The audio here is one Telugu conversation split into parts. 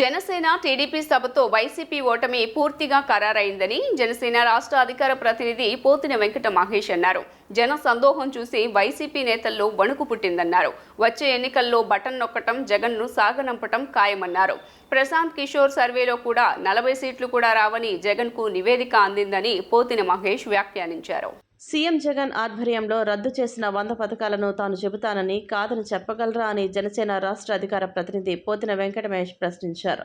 జనసేన టీడీపీ సభతో వైసీపీ ఓటమి పూర్తిగా ఖరారైందని జనసేన రాష్ట్ర అధికార ప్రతినిధి పోతిన వెంకట మహేష్ అన్నారు. జన సందోహం చూసి వైసీపీ నేతల్లో వణుకు పుట్టిందన్నారు. వచ్చే ఎన్నికల్లో బటన్ నొక్కటం జగన్ను సాగనంపటం ఖాయమన్నారు. ప్రశాంత్ కిషోర్ సర్వేలో కూడా నలభై సీట్లు కూడా రావని జగన్కు నివేదిక అందిందని పోతిన మహేష్ వ్యాఖ్యానించారు. సీఎం జగన్ ఆధ్వర్యంలో రద్దు చేసిన వంద పథకాలను తాను చెబుతానని కాదని చెప్పగలరా అని జనసేన రాష్ట్ర అధికార ప్రతినిధి పోతిన వెంకటమహేష్ ప్రశ్నించారు.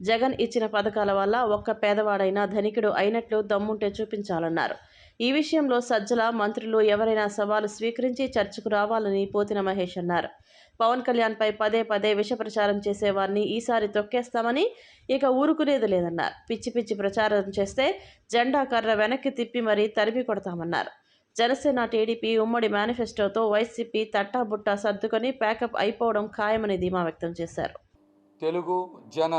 జగన్ ఇచ్చిన పథకాల వల్ల ఒక్క పేదవాడైనా ధనికుడు అయినట్లు దమ్ముంటే చూపించాలన్నారు. ఈ విషయంలో సజ్జల మంత్రులు ఎవరైనా సవాలు స్వీకరించి చర్చకు రావాలని పోతిన మహేష్ అన్నారు. పవన్ కళ్యాణ్పై పదే పదే విష ప్రచారం చేసేవారిని ఈసారి తొక్కేస్తామని ఇక ఊరుకునేది లేదన్నారు. పిచ్చి పిచ్చి ప్రచారం చేస్తే జెండా కర్ర వెనక్కి తిప్పి మరీ తరిమి కొడతామన్నారు. జనసేన టీడీపీ ఉమ్మడి మేనిఫెస్టోతో వైసీపీ తట్టాబుట్టా సర్దుకొని ప్యాకప్ అయిపోవడం ఖాయమని ధీమా వ్యక్తం చేశారు. తెలుగు జన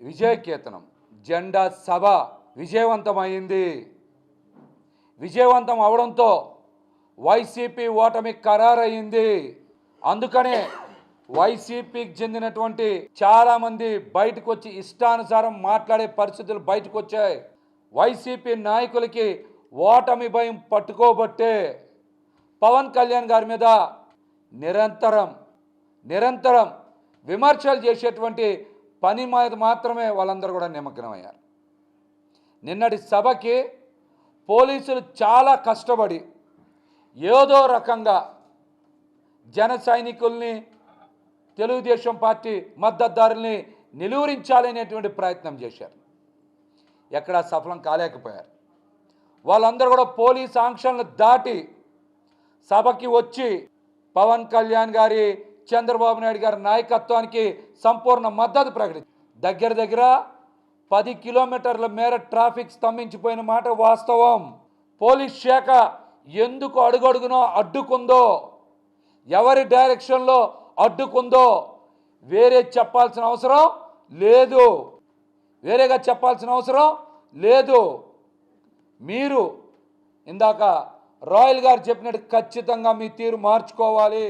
విజయకేతనం జెండా సభ విజయవంతమైంది. విజయవంతం అవడంతో వైసీపీ ఓటమి ఖరారయ్యింది అందుకనే వైసీపీకి చెందినటువంటి చాలామంది బయటకు వచ్చి ఇష్టానుసారం మాట్లాడే పరిస్థితులు బయటకు వచ్చాయి వైసీపీ నాయకులకి ఓటమి భయం పట్టుకోబట్టే పవన్ కళ్యాణ్ గారి మీద నిరంతరం నిరంతరం విమర్శలు చేసేటువంటి పని మీద మాత్రమే వాళ్ళందరూ కూడా నిమగ్నమయ్యారు. నిన్నటి సభకి పోలీసులు చాలా కష్టపడి ఏదో రకంగా జన సైనికుల్ని తెలుగుదేశం పార్టీ మద్దతుదారుల్ని నిలువరించాలనేటువంటి ప్రయత్నం చేశారు. ఎక్కడా సఫలం కాలేకపోయారు. వాళ్ళందరూ కూడా పోలీస్ ఆంక్షలను దాటి సభకి వచ్చి పవన్ కళ్యాణ్ గారి చంద్రబాబు నాయుడు గారి నాయకత్వానికి సంపూర్ణ మద్దతు ప్రకటించారు దగ్గర దగ్గర పది కిలోమీటర్ల మేర ట్రాఫిక్ స్తంభించిపోయిన మాట వాస్తవం. పోలీస్ శాఖ ఎందుకు అడుగడుగునో అడ్డుకుందో ఎవరి డైరెక్షన్లో అడ్డుకుందో వేరే చెప్పాల్సిన అవసరం లేదు. వేరేగా చెప్పాల్సిన అవసరం లేదు. మీరు ఇందాక రాయల్ గారు చెప్పినట్టు ఖచ్చితంగా మీ తీరు మార్చుకోవాలి.